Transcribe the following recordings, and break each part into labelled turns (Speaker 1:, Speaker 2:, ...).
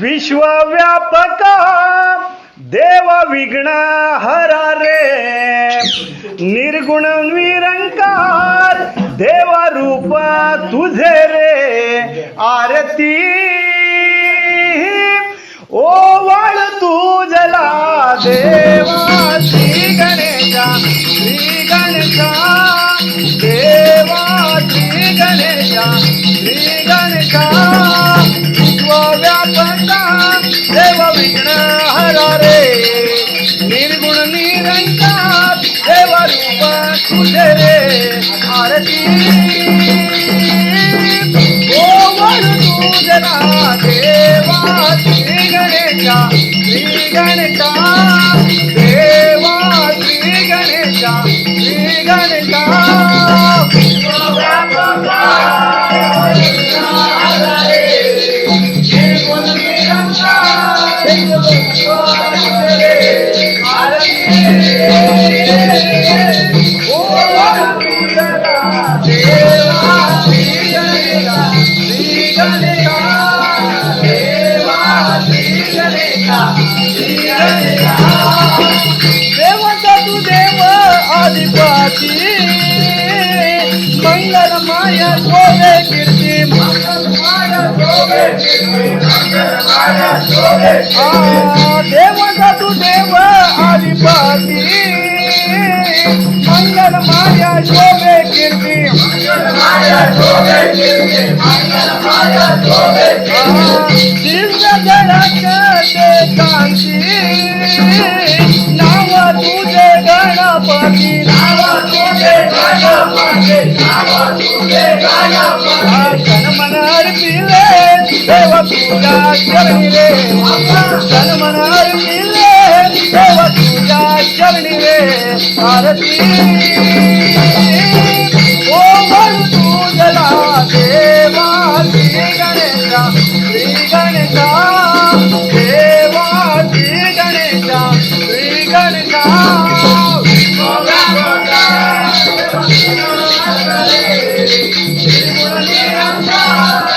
Speaker 1: विश्वव्यापक देव विघ्न हरा रे निर्गुण निरंकार देव रूप तुझे रे। आरती। ओवळ तुझला देवा। तुझला देवा श्री गणेशा श्री गणेशा देवा श्री गणेशा श्री गणेशा देवाचा mangal maya sobe kirti mangal maya sobe kirti mangal maya sobe aa deva jatu deva ali pati mangal maya sobe kirti mangal maya sobe kirti mangal maya sobe கணமனாறு பிள்ளை தேவபூஜா சரணிலே கணமனாறு பிள்ளை தேவபூஜா சரணிலே தேவா ஸ்ரீ கணேசா ஸ்ரீ கணேசா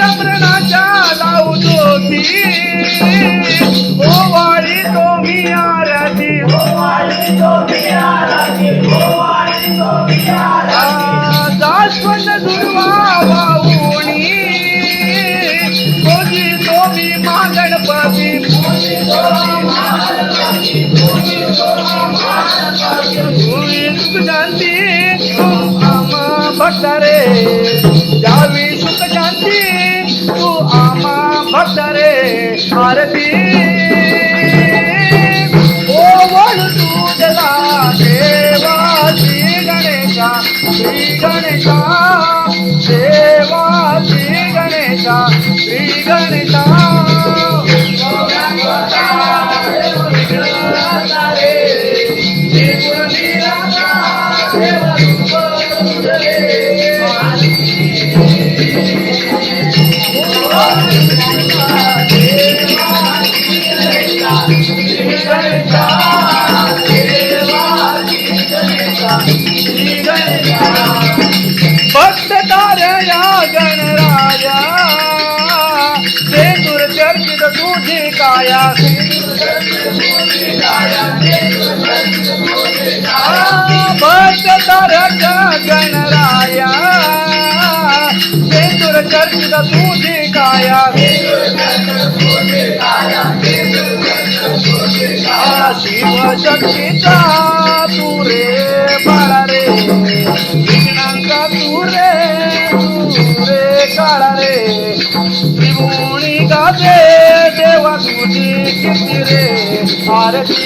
Speaker 1: लावू ज्योती ओ वाळी तो मी आरती ओ पंचप्रणाच्या लावू ज्योती ओ वाळी तो रे आरती ओ तुझला देवा श्री गणेशा श्री गणेशा देवा श्री गणेशा श्री गणेशा भक्त गणराया सेतुर चर्चित तुझी काया? भक्त गणराया सेतुर चर्चित तुझी काया? शिव शक्तीचा त्रिभुवनी गाते देवा तुझी किती रे आरती.